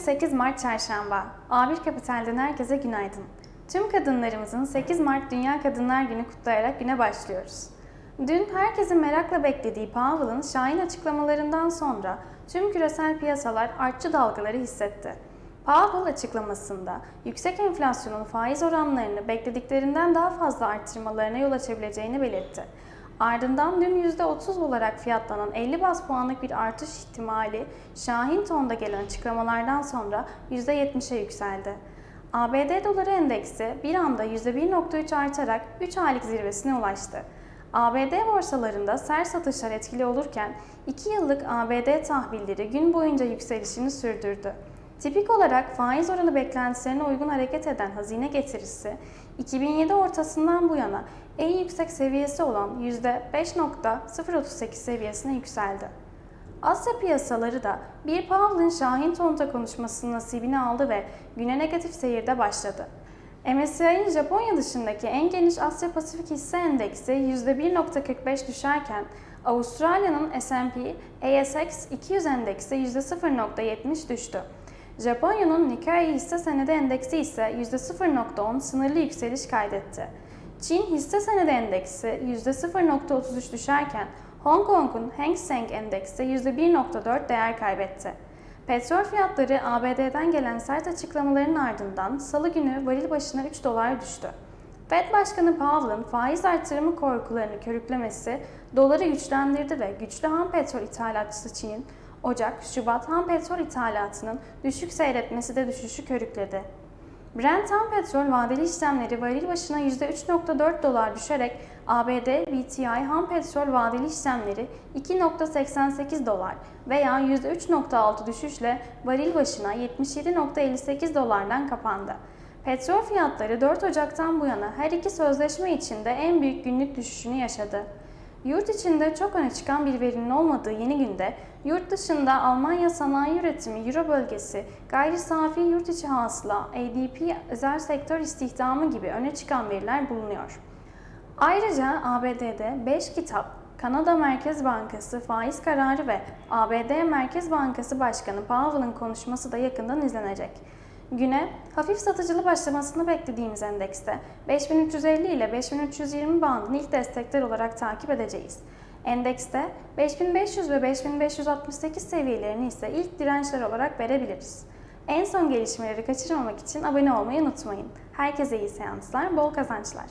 8 Mart Çarşamba. A1 Kapital'den herkese günaydın. Tüm kadınlarımızın 8 Mart Dünya Kadınlar Günü kutlayarak güne başlıyoruz. Dün herkesin merakla beklediği Powell'ın şahin açıklamalarından sonra tüm küresel piyasalar artçı dalgaları hissetti. Powell açıklamasında yüksek enflasyonun faiz oranlarını beklediklerinden daha fazla arttırmalarına yol açabileceğini belirtti. Ardından dün %30 olarak fiyatlanan 50 bas puanlık bir artış ihtimali Şahin tonda gelen açıklamalardan sonra %70'e yükseldi. ABD doları endeksi bir anda %1.3 artarak 3 aylık zirvesine ulaştı. ABD borsalarında sert satışlar etkili olurken 2 yıllık ABD tahvilleri gün boyunca yükselişini sürdürdü. Tipik olarak faiz oranı beklentilerine uygun hareket eden hazine getirisi 2007 ortasından bu yana en yüksek seviyesi olan %5.038 seviyesine yükseldi. Asya piyasaları da bir Powell'ın Şahin tonta konuşmasının nasibini aldı ve güne negatif seyirde başladı. MSCI'nin Japonya dışındaki en geniş Asya Pasifik hisse endeksi %1.45 düşerken Avustralya'nın S&P ASX 200 endeksi %0.70 düştü. Japonya'nın Nikkei hisse senedi endeksi ise %0.10 sınırlı yükseliş kaydetti. Çin hisse senedi endeksi %0.33 düşerken Hong Kong'un Hang Seng endeksi %1.4 değer kaybetti. Petrol fiyatları ABD'den gelen sert açıklamaların ardından salı günü varil başına 3 dolar düştü. Fed Başkanı Powell'ın faiz artırımı korkularını körüklemesi doları güçlendirdi ve güçlü ham petrol ithalatçısı Çin'in Ocak-Şubat ham petrol ithalatının düşük seyretmesi de düşüşü körükledi. Brent ham petrol vadeli işlemleri varil başına %3.4 dolar düşerek ABD WTI ham petrol vadeli işlemleri 2.88 dolar veya %3.6 düşüşle varil başına 77.58 dolardan kapandı. Petrol fiyatları 4 Ocak'tan bu yana her iki sözleşme içinde en büyük günlük düşüşünü yaşadı. Yurt içinde çok öne çıkan bir verinin olmadığı yeni günde, yurt dışında Almanya sanayi üretimi Euro bölgesi, gayri safi yurt içi hasıla, ADP, özel sektör istihdamı gibi öne çıkan veriler bulunuyor. Ayrıca ABD'de 5 kitap, Kanada Merkez Bankası faiz kararı ve ABD Merkez Bankası Başkanı Powell'ın konuşması da yakından izlenecek. Güne hafif satıcılı başlamasını beklediğimiz endekste 5350 ile 5320 bandını ilk destekler olarak takip edeceğiz. Endekste 5500 ve 5568 seviyelerini ise ilk dirençler olarak verebiliriz. En son gelişmeleri kaçırmamak için abone olmayı unutmayın. Herkese iyi seanslar, bol kazançlar.